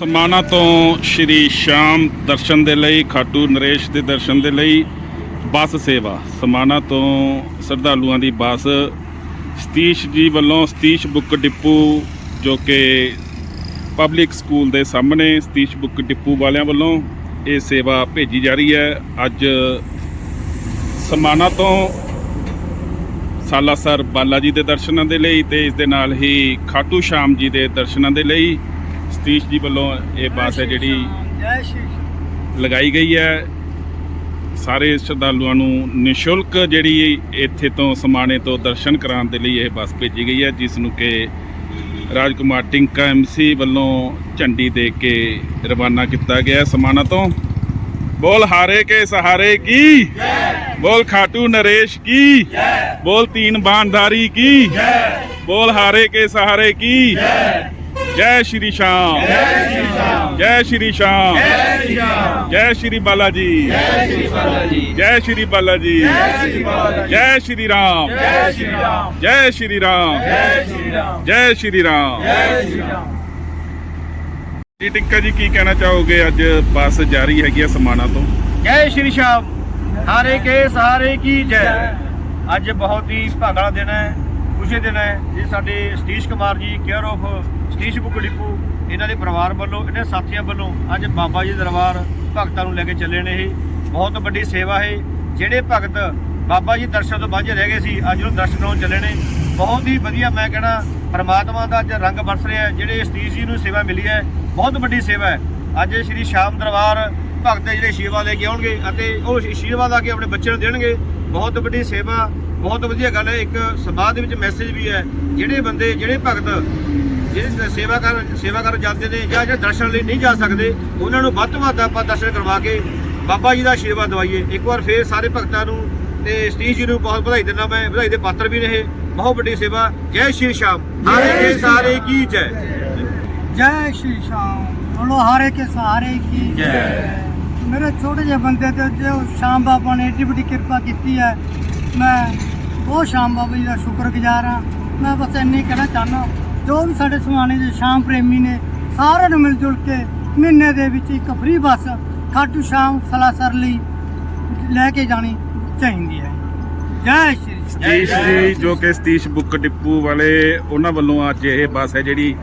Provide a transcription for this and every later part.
ਸਮਾਣਾ ਤੋਂ ਸ਼੍ਰੀ ਸ਼ਾਮ ਦਰਸ਼ਨ ਦੇ ਲਈ, ਖਾਟੂ ਨਰੇਸ਼ ਦੇ ਦਰਸ਼ਨ ਦੇ ਲਈ ਬੱਸ ਸੇਵਾ। ਸਮਾਣਾ ਤੋਂ ਸ਼ਰਧਾਲੂਆਂ ਦੀ ਬੱਸ ਸਤੀਸ਼ ਜੀ ਵੱਲੋਂ ਸਤੀਸ਼ ਬੁੱਕ ਡਿਪੂ, ਜੋ ਕਿ ਪਬਲਿਕ ਸਕੂਲ ਦੇ ਸਾਹਮਣੇ ਸਤੀਸ਼ ਬੁੱਕ ਡਿਪੂ ਵਾਲਿਆਂ ਵੱਲੋਂ ਇਹ ਸੇਵਾ ਭੇਜੀ ਜਾ ਰਹੀ ਹੈ। ਅੱਜ ਸਮਾਣਾ ਤੋਂ ਸਾਲਾਸਰ ਬਾਲਾ ਜੀ ਦੇ ਦਰਸ਼ਨਾਂ ਦੇ ਲਈ ਤੇ ਇਸ ਦੇ ਨਾਲ ਹੀ ਖਾਟੂ ਸ਼ਾਮ ਜੀ ਦੇ ਦਰਸ਼ਨਾਂ ਦੇ ਲਈ ਸਤੀਸ਼ ਜੀ ਵੱਲੋਂ ਇਹ ਬੱਸ ਹੈ ਜਿਹੜੀ ਲਗਾਈ ਗਈ ਹੈ। ਸਾਰੇ ਸ਼ਰਧਾਲੂਆਂ ਨੂੰ ਨਿਸ਼ੁਲਕ ਜਿਹੜੀ ਇੱਥੇ ਤੋਂ ਸਮਾਣੇ ਤੋਂ ਦਰਸ਼ਨ ਕਰਾਉਣ ਦੇ ਲਈ ਇਹ ਬੱਸ ਭੇਜੀ ਗਈ ਹੈ ਜਿਸ ਨੂੰ ਕਿ ਰਾਜਕੁਮਾਰ ਟਿੰਕਾ ਐਮਸੀ ਵੱਲੋਂ ਝੰਡੀ ਦੇ ਕੇ ਰਵਾਨਾ ਕੀਤਾ ਗਿਆ ਸਮਾਣਾ ਤੋਂ। ਬੋਲ ਹਾਰੇ ਕੇ ਸਹਾਰੇ ਕੀ? ਬੋਲ ਖਾਟੂ ਨਰੇਸ਼ ਕੀ? ਬੋਲ ਤੀਨ ਬਾਂਧਾਰੀ ਕੀ? ਬੋਲ ਹਾਰੇ ਕੇ ਸਹਾਰੇ ਕੀ? जय श्री श्याम जय श्री श्याम जय श्री बालाजी जय श्री बालाजी जय श्री राम जय श्री राम जय श्री राम ਜੀ ਟਿੱਕਾ ਜੀ ਕੀ ਕਹਿਣਾ ਚਾਹੋਗੇ ਅੱਜ ਬੱਸ ਜਾਰੀ ਹੈਗੀ ਹੈ ਸਮਾਣਾ ਤੋਂ ਜੈ ਸ਼੍ਰੀ ਸ਼ਾਮ ਹਾਰੇ ਕੇ ਸਹਾਰੇ ਕੀ ਜੈ ਅੱਜ ਬਹੁਤ ਹੀ ਭਾਗਾਲਾ ਦਿਨ ਹੈ ਖੁਸ਼ੀ ਦਿਨ ਹੈ ਜੀ ਸਾਡੇ Satish Kumar ji care of Satish book depot ਇਹਨਾਂ ਦੇ ਪਰਿਵਾਰ ਵੱਲੋਂ, ਇਹਨਾਂ ਸਾਥੀਆਂ ਵੱਲੋਂ ਅੱਜ ਬਾਬਾ ਜੀ ਦਰਬਾਰ ਭਗਤਾਂ ਨੂੰ ਲੈ ਕੇ ਚੱਲੇ ਨੇ ਇਹ। ਬਹੁਤ ਵੱਡੀ ਸੇਵਾ ਹੈ। ਜਿਹੜੇ ਭਗਤ ਬਾਬਾ ਜੀ ਦਰਸ਼ਨ ਤੋਂ ਵਾਂਝੇ ਰਹਿ ਗਏ ਸੀ, ਅੱਜ ਉਹ ਦਰਸ਼ਨ ਕਰਾਉਣ ਚੱਲੇ ਨੇ। ਬਹੁਤ ਹੀ ਵਧੀਆ ਮੈਂ ਕਹਿਣਾ, ਪਰਮਾਤਮਾ ਦਾ ਅੱਜ ਰੰਗ ਵਰਸ ਰਿਹਾ ਹੈ। ਜਿਹੜੇ ਸਤੀਸ਼ ਜੀ ਨੂੰ ਸੇਵਾ ਮਿਲੀ ਹੈ, ਬਹੁਤ ਵੱਡੀ ਸੇਵਾ ਹੈ। ਅੱਜ ਸ਼੍ਰੀ ਸ਼ਾਮ ਦਰਬਾਰ ਭਗਤ ਜਿਹੜੇ ਆਸ਼ੀਰਵਾਦ ਲੈ ਕੇ ਆਉਣਗੇ ਅਤੇ ਉਹ ਆਸ਼ੀਰਵਾਦ ਆ ਕੇ ਆਪਣੇ ਬੱਚਿਆਂ ਨੂੰ ਦੇਣਗੇ। ਬਹੁਤ ਵੱਡੀ ਸੇਵਾ ਬਹੁਤ ਵਧੀਆ ਗੱਲ ਹੈ। ਇੱਕ ਸਮਾਜ ਦੇ ਵਿੱਚ ਮੈਸੇਜ ਵੀ ਹੈ। ਜਿਹੜੇ ਬੰਦੇ ਜਿਹੜੇ ਭਗਤ ਜਿਹੜੇ ਸੇਵਾ ਕਰ ਸੇਵਾ ਕਰਨ ਜਾਂਦੇ ਨੇ ਜਾਂ ਜਿਹੜੇ ਦਰਸ਼ਨ ਲਈ ਨਹੀਂ ਜਾ ਸਕਦੇ ਉਹਨਾਂ ਨੂੰ ਵੱਧ ਤੋਂ ਵੱਧ ਆਪਾਂ ਦਰਸ਼ਨ ਕਰਵਾ ਕੇ ਬਾਬਾ ਜੀ ਦਾ ਆਸ਼ੀਰਵਾਦ ਦਵਾਈਏ। ਇੱਕ ਵਾਰ ਫੇਰ ਸਾਰੇ ਭਗਤਾਂ ਨੂੰ ਤੇ ਸਤੀਸ਼ ਜੀ ਨੂੰ ਬਹੁਤ ਵਧਾਈ ਦਿੰਦਾ ਮੈਂ। ਵਧਾਈ ਦੇ ਪਾਤਰ ਵੀ ਨੇ ਇਹ ਬਹੁਤ ਵੱਡੀ ਸੇਵਾ। ਜੈ ਸ਼੍ਰੀ ਸ਼ਾਮ। ਹਾਰੇ ਕੇ ਸਾਰੇ ਕੀ ਜੈ। ਜੈ ਸ਼੍ਰੀ ਸ਼ਾਮ। ਬੋਲੋ ਹਾਰੇ ਕੇ ਸਹਾਰੇ ਕੀ ਜੈ। ਮੇਰੇ ਛੋਟੇ ਜਿਹੇ ਬੰਦੇ ਤੇ ਜੋ ਸ਼ਾਮ ਬਾਬਾ ਨੇ ਏਡੀ ਵੱਡੀ ਕਿਰਪਾ ਕੀਤੀ ਹੈ। ਮੈਂ ਉਹ ਸ਼ਾਮ ਬਾਬਾ ਜੀ ਦਾ ਸ਼ੁਕਰਗੁਜ਼ਾਰ ਹਾਂ। ਮੈਂ ਬਸ ਇੰਨੀ ਕਹਿਣਾ ਚਾਹੁੰਦਾ ਜੋ ਵੀ ਸਾਡੇ ਸਮਾਣੇ ਦੇ ਸ਼ਾਮ ਪ੍ਰੇਮੀ ਨੇ ਸਾਰਿਆਂ ਨੂੰ ਮਿਲ ਜੁਲ ਕੇ ਮਹੀਨੇ ਦੇ ਵਿੱਚ ਇੱਕ ਫ੍ਰੀ ਬੱਸ ਖਾਟੂ ਸ਼ਾਮ ਸਲਾਸਰ ਲਈ ਲੈ ਕੇ ਜਾਣੀ ਚਾਹੀਦੀ ਹੈ। ਜੈ ਸ਼੍ਰੀ ਸ਼ਾਮ ਸਤੀਸ਼ ਜੀ ਜੋ ਕਿ ਸਤੀਸ਼ ਬੁੱਕ ਡਿਪੂ ਵਾਲੇ ਉਹਨਾਂ ਵੱਲੋਂ ਅੱਜ ਇਹ ਬੱਸ ਹੈ ਜਿਹੜੀ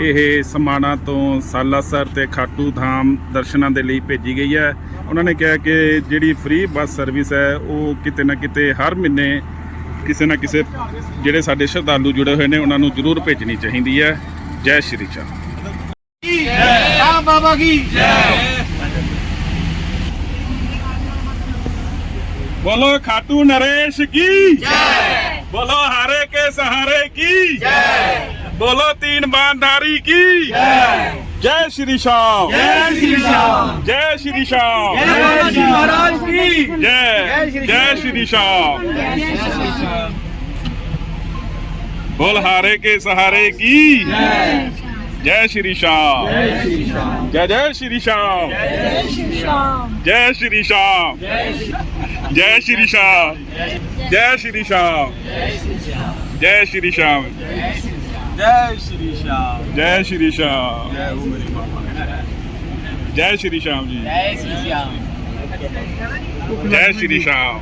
ਇਹ ਸਮਾਣਾ ਤੋਂ ਸਾਲਾਸਰ ਤੇ ਖਾਟੂ ਧਾਮ ਦਰਸ਼ਨਾਂ ਦੇ ਲਈ ਭੇਜੀ ਗਈ ਹੈ। ਉਹਨਾਂ ਨੇ ਕਿਹਾ ਕਿ ਜਿਹੜੀ ਫ੍ਰੀ ਬੱਸ ਸਰਵਿਸ ਹੈ ਉਹ ਕਿਤੇ ਨਾ ਕਿਤੇ ਹਰ ਮਹੀਨੇ ਕਿਸੇ ਨਾ ਕਿਸੇ ਜਿਹੜੇ ਸਾਡੇ ਸ਼ਰਧਾਲੂ ਜੁੜੇ ਹੋਏ ਨੇ ਉਹਨਾਂ ਨੂੰ ਜ਼ਰੂਰ ਭੇਜਣੀ ਚਾਹੀਦੀ ਹੈ। ਜੈ ਸ਼੍ਰੀ ਚੰਦ ਕੀ ਜੈ। ਆ ਬਾਬਾ ਕੀ? ਜੈ। ਬੋਲੋ ਖਾਟੂ ਨਰੇਸ਼ ਕੀ? ਜੈ। बोलो तीन बांधारी की जय जय श्री श्याम जय श्री श्याम जय श्री श्याम जय बाबा जी महाराज की जय जय श्री श्याम बोल हारे के सहारे की जय श्री श्याम जय जय श्री श्याम जय श्री श्याम जय श्री श्याम जय श्री श्याम जय श्री श्याम जय श्री श्याम जय श्री श्याम जय हो मेरी मामा जय श्री श्याम जी जय श्री श्याम जय श्री श्याम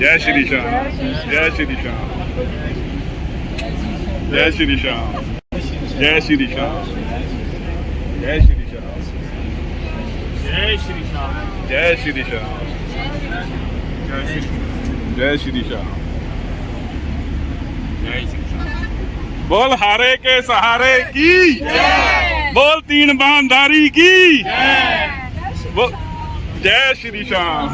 जय श्री श्याम जय श्री श्याम जय श्री श्याम जय श्री श्याम जय श्री श्याम जय श्री श्याम जय श्री श्याम जय श्री श्याम बोल हारे के सहारे की बोल तीन बांधारी की जय श्री श्याम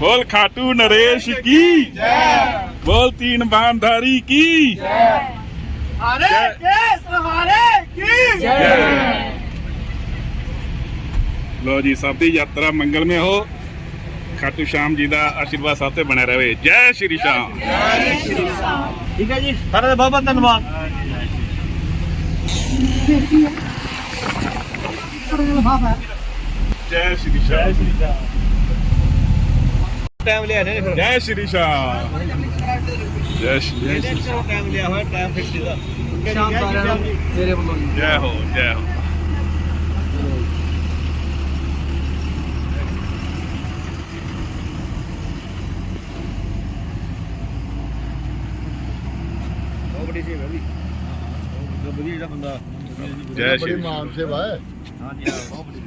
बोल खाटू नरेश की बोल तीन बांधारी की हारे के सहारे की जय लो जी सब दी यात्रा मंगल में हो ਖਾਟੂ ਸ਼ਾਮ ਜੀ ਦਾ ਆਸ਼ੀਰਵਾਦ ਸਭ ਤੇ ਬਣਿਆ ਰਹੇ। ਜੈ ਸ਼੍ਰੀ ਸ਼ਾਮ। ਠੀਕ ਹੈ ਜੀ ਸਾਰਿਆਂ ਦਾ ਬਹੁਤ ਬਹੁਤ ਧੰਨਵਾਦ। ਜੈ ਸ਼੍ਰੀ ਸ਼ਾਮ। ਟਾਈਮ ਲਿਆ ਨੇ ਜੈ ਸ਼੍ਰੀ ਸ਼ਾਮ। ਜੈ ਸ਼੍ਰੀ ਕਿਉਂ ਟਾਈਮ ਲਿਆ ਹੋਇਆ ਟਾਈਮ ਫਿਕਸ ਇਹਦਾ ਸ਼ਾਮ ਸਾਰਿਆਂ ਨੂੰ ਮੇਰੇ ਵੱਲੋਂ ਜੀ। ਜੈ ਹੋ ਜੈ ਹੋ। ਵੱਡੀ ਸੇਵਾ ਵੀ ਬਹੁਤ ਵਧੀਆ ਜਿਹੜਾ ਬੰਦਾ ਜੈ ਸ਼੍ਰੀ ਬੜੀ ਮਾਨ ਸੇਵਾ ਹੈ। ਹਾਂਜੀ ਹਾਂ ਬਹੁਤ ਵੱਡੀ